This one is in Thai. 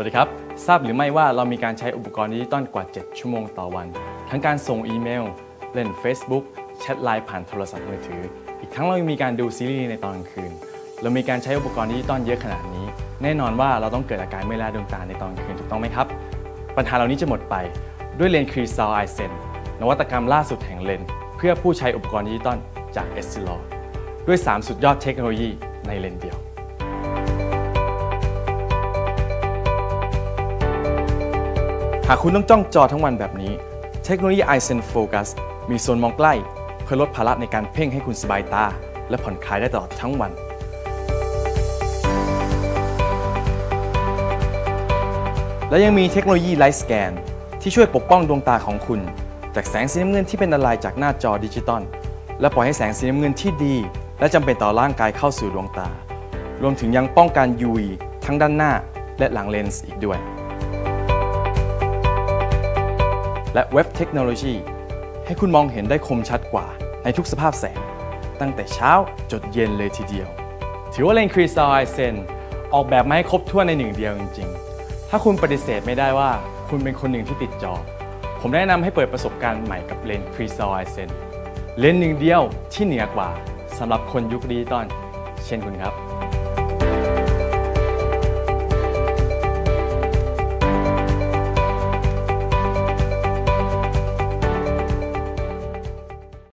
วัสดีครับ ทราบหรือไม่ว่าเรามีการใช้อุปกรณ์ดิจิตอลกว่า 7 ชั่วโมงต่อวัน ทั้งการส่งอีเมล เล่น Facebook แชทไลน์ผ่านโทรศัพท์มือถือ อีกทั้งเรายังมีการดูซีรีส์ในตอนกลางคืน เรามีการใช้อุปกรณ์ดิจิตอลเยอะขนาดนี้ แน่นอนว่าเราต้องเกิดอาการเมื่อยล้าดวงตาในตอนกลางคืนถูกต้องไหมครับ ปัญหาเหล่านี้จะหมดไปด้วยเลนส์ครีซาวไอเซนนวัตกรรมล่าสุดแห่งเลนส์เพื่อผู้ใช้อุปกรณ์ดิจิตอลจากเอสซิลด้วย 3 สุดยอดเทคโนโลยีในเลนส์เดียว หากคุณต้องจ้องจอทั้งวันแบบนี้ เทคโนโลยี i s e n Focus มีโซนมองใกล้ เพื่อลดภาระในการเพ่งให้คุณสบายตา และผ่อนคลายได้ตลอดทั้งวัน และยังมีเทคโนโลยี Light Scan ที่ช่วยปกป้องดวงตาของคุณ จากแสงสีน้ำเงินที่เป็นอันตรายจากหน้าจอดิจิตอลและปล่อยให้แสงสีน้ำเงินที่ดี และจำเป็นต่อร่างกายเข้าสู่ดวงตา รวมถึงยังป้องกัน UV ทั้งด้านหน้าและหลังเลนส์อีกด้วย และเว็บเทคโนโลยี ให้คุณมองเห็นได้คมชัดกว่าในทุกสภาพแสง ตั้งแต่เช้าจดเย็นเลยทีเดียว ถือว่าเลนส์คริสตัลไอเซนออกแบบมาให้ครบถ้วนในหนึ่งเดียวจริงๆ ถ้าคุณปฏิเสธไม่ได้ว่าคุณเป็นคนหนึ่งที่ติดจอ ผมแนะนำให้เปิดประสบการณ์ใหม่กับเลนส์คริสตัลไอเซนเลนส์หนึ่งเดียวที่เหนือกว่าสำหรับคนยุคดิจิตอลเช่นคุณครับ